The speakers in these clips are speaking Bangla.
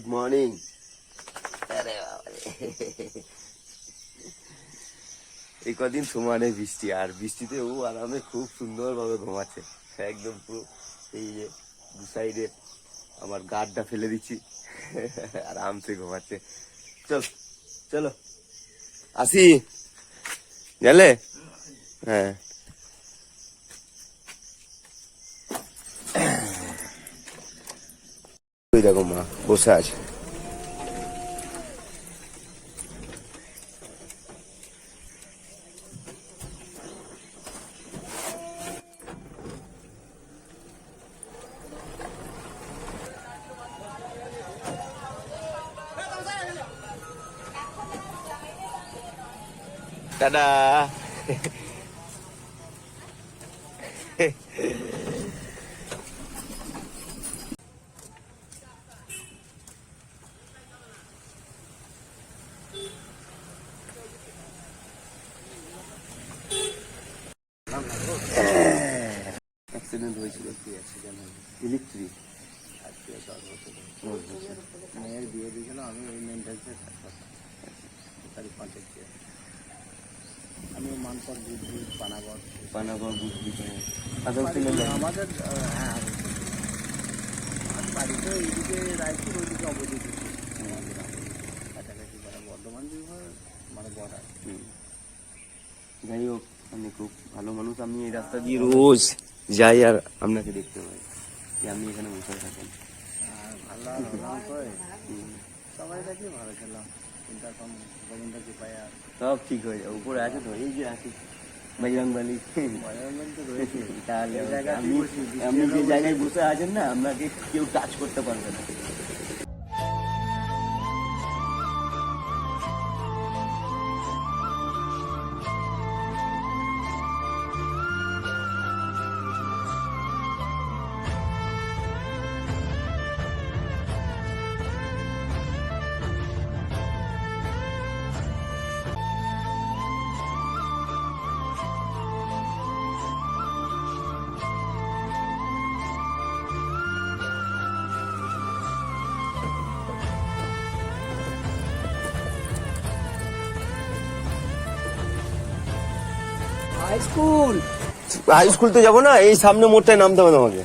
গুড মর্নিং আরে। এই কদিন সমানে বৃষ্টি আর বৃষ্টিতে ও আরামে খুব সুন্দরভাবে ঘুমাচ্ছে। একদম পুরো এই যে দু সাইডে আমার গার্ডটা ফেলে দিচ্ছি আরামসে ঘুমাচ্ছে। চল চলো। আসি। গেলে? হ্যাঁ। ওই দেখো মা বসে আছে অ্যাক্সিডেন্ট হয়েছিল কি অ্যাক্সিডেন্ট ইলেকট্রিক মেয়ের বিয়ে দিয়েছিল আমি ওই মেনটেন্সে তারই কন্ট্যাক্ট আমি মানকর বুদ্ধি পানাগড় পানাগড় বুদ্ধি আমাদের হ্যাঁ বাড়িতে এইদিকে রায়পুর ওইদিকে অবদিকে কাছাকাছি মানে বর্ধমান বিভাগ মানে বর্ডার। যাই হোক আপনি খুব ভালো মানুষ। আমি এই রাস্তা দিয়ে রোজ যাই আর আপনাকে দেখতে পাই। যে আপনি এখানে বসে থাকেন। সব ঠিক হয়ে যাবে। উপরে আছে তো, এই যে আছে। বজরং বালি তো রয়েছে তাহলে আপনি যে জায়গায় বসে আছেন না, আপনাকে কেউ টাচ করতে পারবে না। হাই স্কুল হাই স্কুল তো যাবো না এই সামনে মোড়টায় নামতে হবে তোমাকে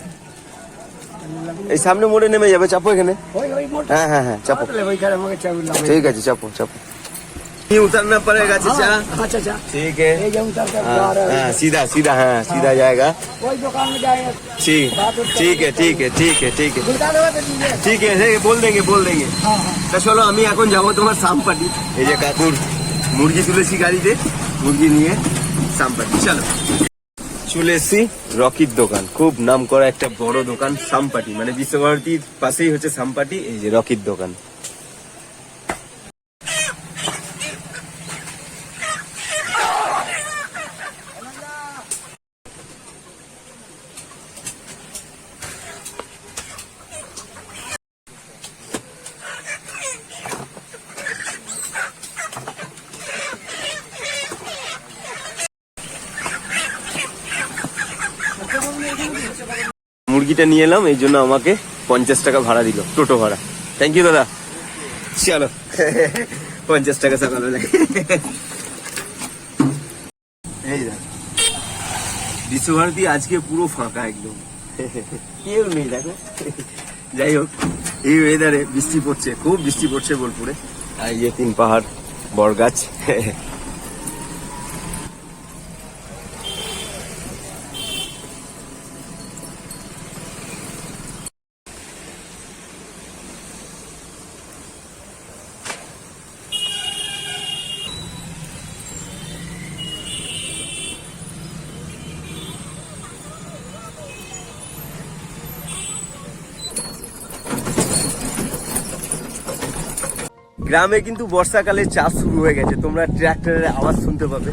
এই সামনে মোড়ে নেমে যাবে চাপো এখানে ওই ওই মোট হ্যাঁ হ্যাঁ হ্যাঁ চাপো ওইখানে আমাকে চাবি ठीक है जी चापो चापो नहीं उतरना पड़ेगा चाचा আচ্ছা আচ্ছা ठीक है এই যে উতার कर हाँ, हाँ, सीधा सीधा हाँ सीधा जाएगा ওই দোকান में जाएगा ठीक ठीक है ठीक है ठीक है ठीक है बता दो तो दीजिए ঠিক আছে ঠিক আছে, বল দেঙ্গে বল দেঙ্গে हाँ हाँ তা চলো আমি এখন যাবো তোমার সামপাটি এই যে কাকুর মুরগি তুলেছি গাড়িতে মুরগি নিয়ে সামপাটি চলো। চলে এসছি রকির দোকান। খুব নাম করা একটা বড় দোকান সামপাটি। মানে বিশ্বভারতীর পাশেই হচ্ছে সাম্পাটি, এই যে রকির দোকান। মুরগিটা নিয়ে এলাম, এই জন্য আমাকে পঞ্চাশ টাকা ভাড়া দিল, টোটো ভাড়া। থ্যাংক ইউ দাদা। চলো, পঞ্চাশ টাকা সকালবেলা এই দেখ। বিশ্বভারতী আজকে পুরো ফাঁকা একদম। কেউ নেই দেখো। যাই হোক, এই ওয়েদারে বৃষ্টি পড়ছে, খুব বৃষ্টি পড়ছে বোলপুরে। আর এই যে তিন পাহাড়, বরগাছ। গ্রামে কিন্তু বর্ষাকালে চাষ শুরু হয়ে গেছে। তোমরা ট্র্যাক্টরের আওয়াজ শুনতে পাবে।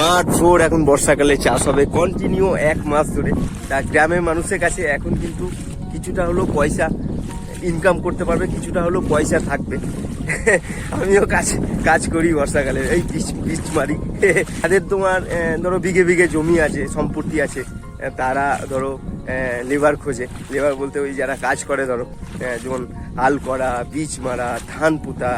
মাঠ ফোর এখন বর্ষাকালে চাষ হবে। কন্টিনিউ এক মাস ধরে। তা গ্রামের মানুষের কাছে এখন কিন্তু কিছুটা হলেও পয়সা ইনকাম করতে পারবে, কিছুটা হলেও পয়সা থাকবে। আমিও কাজ কাজ করি বর্ষাকালে। এই বীজ বীজ মারি। তাদের তোমার ধরো বিঘে বিঘে জমি আছে, সম্পত্তি আছে। তারা ধরো লেবার খোঁজে। লেবার বলতে ওই যারা কাজ করে, ধরো যেমন আল করা, বীজ মারা, ধান পোতা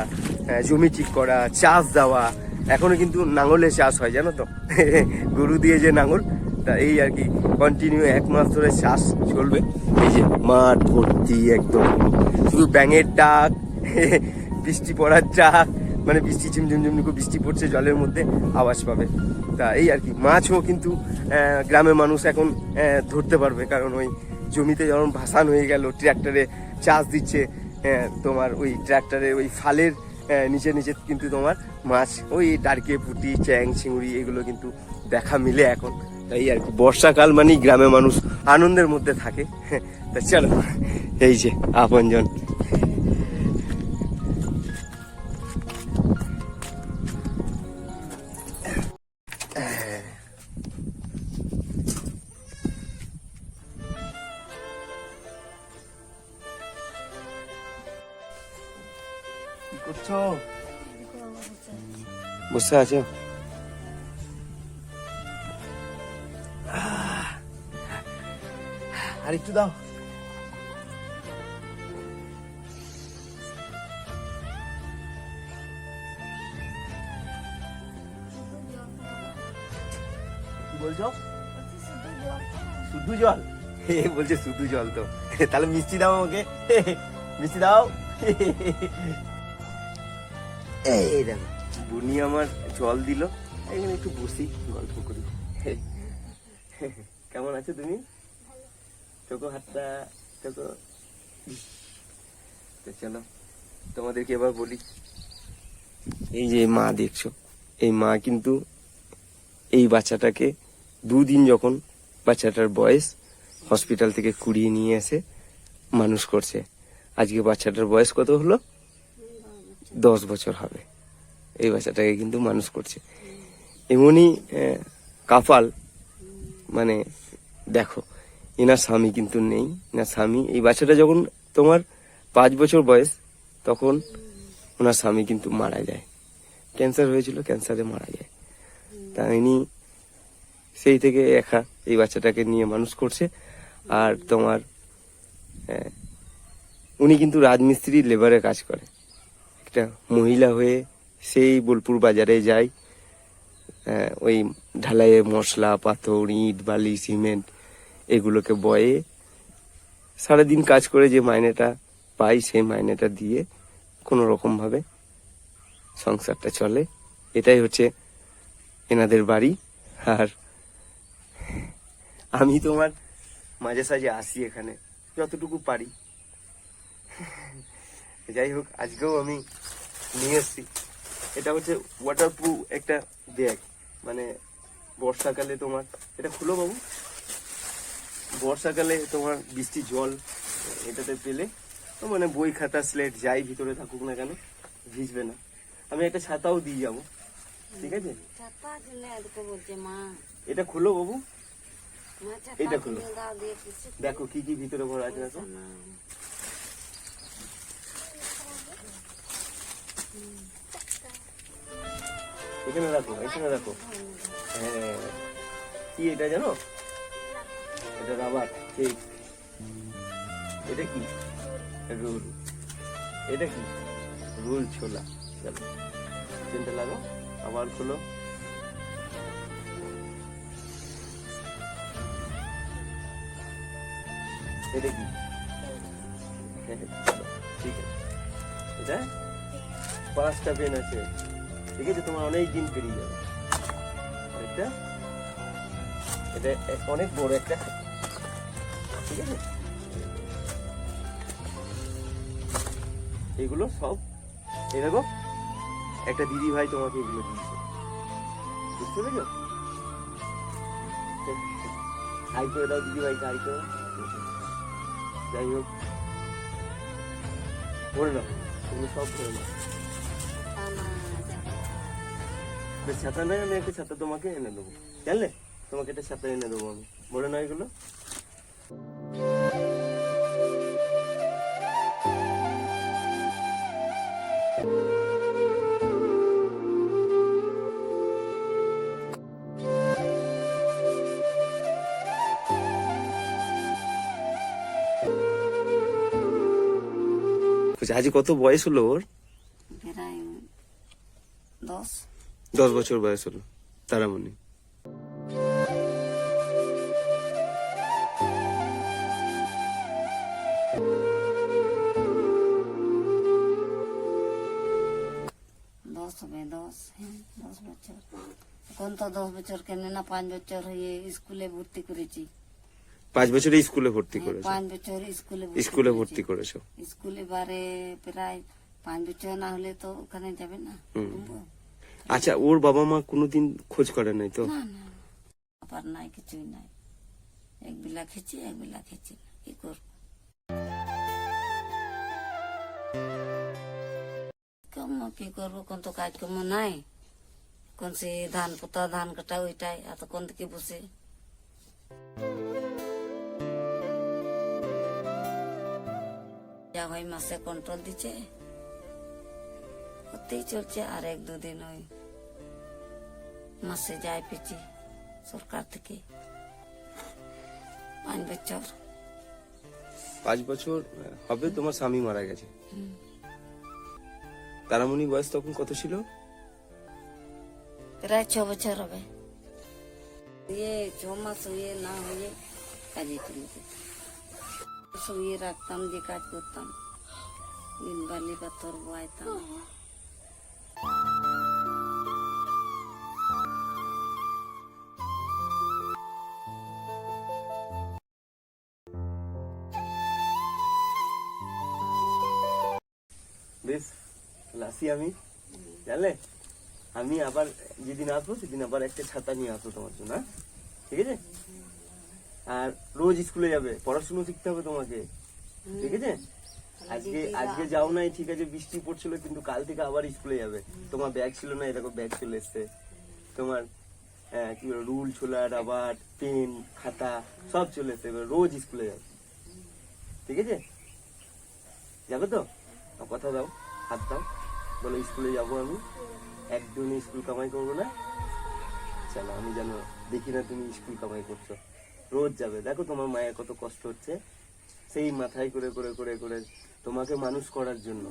জমি ঠিক করা, চাষ দেওয়া, এখনও কিন্তু নাঙলে চাষ হয়, জানো তো? গরু দিয়ে যে নাঙল, তা এই আর কি কন্টিনিউ এক মাস ধরে চাষ চলবে। এই যে মাঠ ভর্তি একদম। শুধু ব্যাঙের ডাক, বৃষ্টি পড়ার ডাক মানে বৃষ্টি ঝিমঝিম ঝিমঝিম করে বৃষ্টি পড়ছে, জলের মধ্যে আওয়াজ পাবে। তা এই আর কি। মাছও কিন্তু গ্রামের মানুষ এখন ধরতে পারবে। কারণ ওই জমিতে যখন ভাসান হয়ে গেল, ট্র্যাক্টরে চাষ দিচ্ছে তোমার ওই ট্র্যাক্টরে ওই ফালের নিচে নিচে কিন্তু তোমার মাছ, ওই ডারকে পুটি, চ্যাং, চিংড়ি এগুলো কিন্তু দেখা মিলে এখন। তাই আর কি। বর্ষাকাল মানেই গ্রামে মানুষ আনন্দের মধ্যে থাকে। তা চলো, এই যে আপনজন। বসে আছো? আর একটু দাও। বলছো? শুধু জল? হে বলছে শুধু জল তো। তাহলে মিষ্টি দাও আমাকে। মিষ্টি দাও। এই দেখো। বুনি আমার জল দিল। এখানে একটু বসি, গল্প করি। কেমন আছো তুমি? চোখো হাতটা, চোখো। তো চলো, তোমাদেরকে এবার বলি। এই যে মা দেখছ, এই মা কিন্তু এই বাচ্চাটাকে দুদিন যখন বাচ্চাটার বয়স হসপিটাল থেকে কুড়িয়ে নিয়ে এসে মানুষ করছে। আজকে বাচ্চাটার বয়স কত হলো? দশ বছর হবে। এই বাচ্চাটাকে কিন্তু মানুষ করছে। এমনই কাপাল মানে দেখো, এনার স্বামী কিন্তু নেই, এনার স্বামী, এই বাচ্চাটা যখন তোমার পাঁচ বছর বয়স, তখন ওনার স্বামী কিন্তু মারা যায়। ক্যান্সার হয়েছিল, ক্যান্সারে মারা যায়। তা ইনি সেই থেকে একা এই বাচ্চাটাকে নিয়ে মানুষ করছে। আর তোমার উনি কিন্তু রাজমিস্ত্রি লেবারে কাজ করে। একটা মহিলা হয়ে সেই বোলপুর বাজারে যাই। আহ, ওই ঢালাইয়ে মশলা পাথর ইট বালি সিমেন্ট এগুলোকে বয়ে সারাদিন কাজ করে যে মাইনেটা পাই সেই মাইনেটা দিয়ে কোনো রকমভাবে সংসারটা চলে। এটাই হচ্ছে এনাদের বাড়ি। আর আমি তোমার মাঝে সাঝে আসি এখানে যতটুকু পারি। যাই হোক আজকেও আমি নিয়ে এসছি। এটা হচ্ছে ওয়াটারপ্রুফ একটা ব্যাগ মানে বর্ষাকালে তোমার এটা খুলো বাবু। বর্ষাকালে তোমার বৃষ্টি জল এটাতে পেলে তো মানে বই খাতা স্লেট যাই ভিতরে থাকুক না কেন ভিজবে না। আমি একটা ছাতাও দিয়ে যাব ঠিক আছে? এটা খুলো বাবু। এটা খুলো। দেখো। কি কি ভিতরে ভরা আছে দেখো। এখানে রাখো এখানে রাখো। হ্যাঁ। কি এটা জানো? এটা রাবার ঠিক এটা কি? রুল। এটা কি? রুল ছোলা। চলো। চেনটা লাগো আবার খোলো। এটা কি? হ্যাঁ, ঠিক আছে। এটা? পাঁচটা পেন আছে। ঠিক আছে, তোমার অনেক দিন পেরিয়ে যাবে। এটা এটা অনেক বড় একটা ঠিক আছে? এগুলো সব দেখো, একটা দিদি ভাই তোমাকে এগুলো দিয়েছে। বুঝতে পেরেছ? হাই করে দাও দিদি ভাইকে, হাই করে। যাই হোক। ভরে নাও। এগুলো সব ভরে নাও। ছাতা নেই আমি একটা ছাতা তোমাকে এনে দেবো। জানলে? তোমাকে একটা ছাতা এনে দেবো আমি। বলে না এগুলো? আজ কত বয়স হলো ওর? দশ। দশ বছর বয়স হলো তারামণি। দশ হবে দশ হ্যাঁ দশ বছর। এখন তো দশ বছর কেন না পাঁচ বছর হয়ে স্কুলে ভর্তি করেছি। পাঁচ বছরে স্কুলে ভর্তি হ্যাঁ, করেছ? পাঁচ বছর স্কুলে স্কুলে ভর্তি করেছ? স্কুলে বারে প্রায় পাঁচ বছর না হলে তো ওখানে যাবে না। আচ্ছা ওর বাবা মা কোনোদিন খোঁজ করে নাই তো? আবার নাই, কিছুই নাই। এক বিলা খেছি এক বিলা খেছি না, কি করব? কর্ম কি করব? কোন তো কাজ কর্ম নাই। কোন সে ধান পোতা, ধান কাটা ওইটাই এত কোন থেকে বসে? যা হয় মাসে কন্ট্রোল দিচ্ছে করতেই চলছে, আর এক দুদিন ওই মাসে যায় পেয়েছি সরকার থেকে। পাঁচ বছর। পাঁচ বছর হবে তোমার স্বামী মারা গেছে। তারামণি বয়স তখন কত ছিল? প্রায় ছ বছর হবে। ইয়ে ছ মাস হয়ে না হয়ে কাজে চলে শুয়ে রাখতাম যে কাজ করতাম। বালি পাথর বয়াতাম। আসি আমি। জানলে? আমি আবার যেদিন আসব সেদিন আবার একটা ছাতা নিয়ে আসব তোমার জন্য হ্যাঁ? ঠিক আছে? আর রোজ স্কুলে যাবে পড়াশুনো শিখতে হবে তোমাকে ঠিক আছে? আজকে আজকে যাও নাই ঠিক আছে? বৃষ্টি পড়ছিল কিন্তু কাল থেকে আবার স্কুলে যাবে। তোমার ব্যাগ ছিল না এরকম ব্যাগ চলে এসছে। তোমার আহ, কি বলে রুল ছোলা রাবার পেন খাতা সব চলে এসছে। এবার রোজ স্কুলে যাবে ঠিক আছে? যাবে তো? কথা দাও হাত দাও। বলো স্কুলে যাব আমি। একদিনে স্কুল কামাই করব না? চলো আমি যেন দেখি না তুমি স্কুল কামাই করছ। রোজ যাবে। দেখো তোমার মায়ের কত কষ্ট হচ্ছে। সেই মাথায় করে করে করে করে তোমাকে মানুষ করার জন্য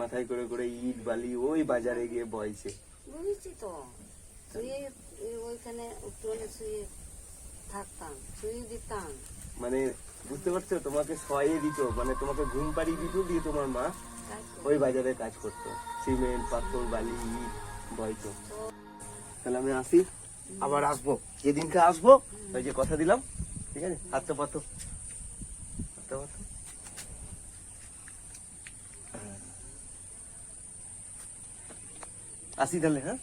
মাথায় করে করে ইট বালি ওই বাজারে গিয়ে বইছে। বুঝেছি তো। শুয়ে ওইখানে উঠোনে শুয়ে থাকতাম শুয়ে দিতাম। মানে বুঝতে পারছ? তোমাকে শয়ে দিত মানে তোমাকে ঘুম পাড়িয়ে দিত দিয়ে তোমার মা। ওই বাজারে কাজ করতো। সিমেন্ট, পাথর, বালি, ইট তাহলে আমি আসি, আবার আসব। যেদিনকে আসব, ওই যে কথা দিলাম, ঠিক আছে? হাতটা পাতো। হাতটা পাতো। আসি তাহলে হ্যাঁ?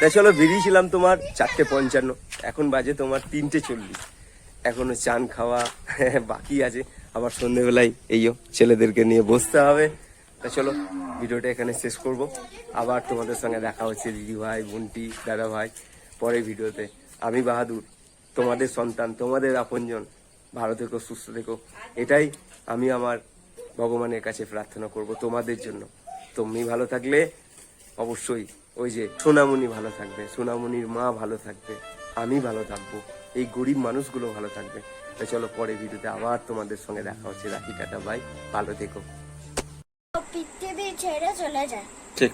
তা চলো বেরিয়েছিলাম তোমার চারটে পঞ্চান্ন। এখন বাজে তোমার তিনটে চল্লিশ। এখনও চান খাওয়া বাকি আছে। আবার সন্ধেবেলায় এইও ছেলেদেরকে নিয়ে বসতে হবে। তা চলো, ভিডিওটা এখানে শেষ করব। আবার তোমাদের সঙ্গে দেখা হচ্ছে দিদি ভাই, বোনটি, দাদা ভাই। পরের ভিডিওতে। আমি বাহাদুর, তোমাদের সন্তান, তোমাদের আপনজন। ভালো থেকো, সুস্থ থেকো। এটাই আমি আমার ভগবানের কাছে প্রার্থনা করব তোমাদের জন্য। তুমি ভালো থাকলে অবশ্যই ওই যে সোনামণি ভালো থাকবে সোনামণির মা ভালো থাকবে আমি ভালো থাকব এই গরিব মানুষগুলো ভালো থাকবে। তাই চলো পরে ভিডিওতে আবার তোমাদের সঙ্গে দেখা হচ্ছে। রাখি টাটা ভাই ভালো থেকো। পৃথিবী ছেড়ে চলে যায়। ঠিক।